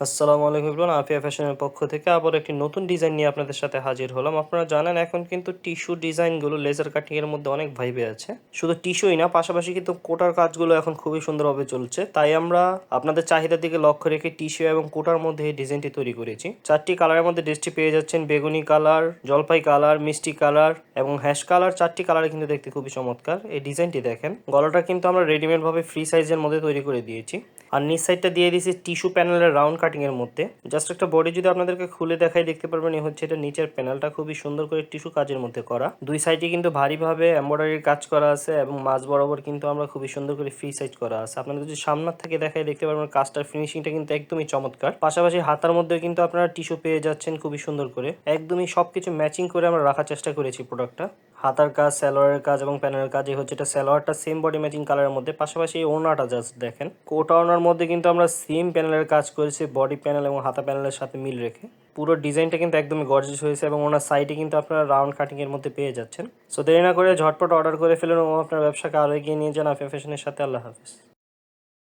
আসসালামু আলাইকুম ইবরান আফিয়া ফ্যাশনের পক্ষ থেকে আবার একটি নতুন ডিজাইন নিয়ে আপনাদের সাথে হাজির হলাম। আপনারা জানেন এখন কিন্তু টিস্যু ডিজাইনগুলো লেজার কাটিং এর মধ্যে অনেক ভাইবে আছে। শুধু টিস্যুই না, পাশাপাশি কিন্তু কোটার কাজগুলো এখন খুবই সুন্দরভাবে চলছে। তাই আমরা আপনাদের চাহিদার দিকে লক্ষ্য রেখে টিস্যু এবং কোটার মধ্যে এই ডিজাইনটি তৈরি করেছি। চারটি কালারের মধ্যে ড্রেসটি পেয়ে যাচ্ছেন বেগুনি কালার জলপাই কালার মিষ্টি কালার এবং হ্যাশ কালার চারটি কালারে কিন্তু দেখতে খুবই চমৎকার। এই ডিজাইনটি দেখেন, গলাটা কিন্তু আমরা রেডিমেড ভাবে ফ্রি সাইজের মধ্যে তৈরি করে দিয়েছি। আর নিচ সাইডটা দিয়ে দিয়েছি টিস্যু প্যানেলের রাউন্ড কাটিং এর মধ্যে। জাস্ট একটা বডি যদি আপনাদেরকে খুলে দেখাই, দেখতে পারবেন এই হচ্ছে এটা নিচের প্যানেলটা খুবই সুন্দর করে টিস্যু কাজের মধ্যে করা। দুই সাইডে কিন্তু ভারীভাবে এমব্রয়ডারির কাজ করা আছে এবং মাঝ বরাবর কিন্তু আমরা খুবই সুন্দর করে ফ্রি সাইজ করা আছে। আপনাদের যদি সামনের থেকে দেখাই দেখতে পারবেন কাজটার ফিনিশিংটা কিন্তু একদমই চমৎকার। পাশাপাশি হাতার মধ্যে কিন্তু আপনারা টিস্যু পেয়ে যাচ্ছেন খুবই সুন্দর করে। একদমই সবকিছু ম্যাচিং করে আমরা রাখার চেষ্টা করেছি প্রোডাক্টটা হাতার কাজ স্যালোয়ারের কাজ এবং প্যানেলের কাজ এই হচ্ছে এটা স্যালোয়ারটা সেম বডি ম্যাচিং কালারের মধ্যে। পাশাপাশি এই ওড়নাটা জাস্ট দেখেন। কোটা ওড়নার মধ্যে কিন্তু আমরা সেম প্যানেলের কাজ করেছি বডি প্যানেল এবং হাতা প্যানেলের সাথে মিল রেখে। পুরো ডিজাইনটা কিন্তু একদমই গর্জেস হয়েছে এবং ওনার সাইডে কিন্তু আপনারা রাউন্ড কাটিংয়ের মধ্যে পেয়ে যাচ্ছেন। সো দেরি না করে ঝটপট অর্ডার করে ফেলুন এবং আপনার ব্যবসাকে আরও এগিয়ে নিয়ে যান আফিয়া ফ্যাশনের সাথে। আল্লাহ হাফিজ।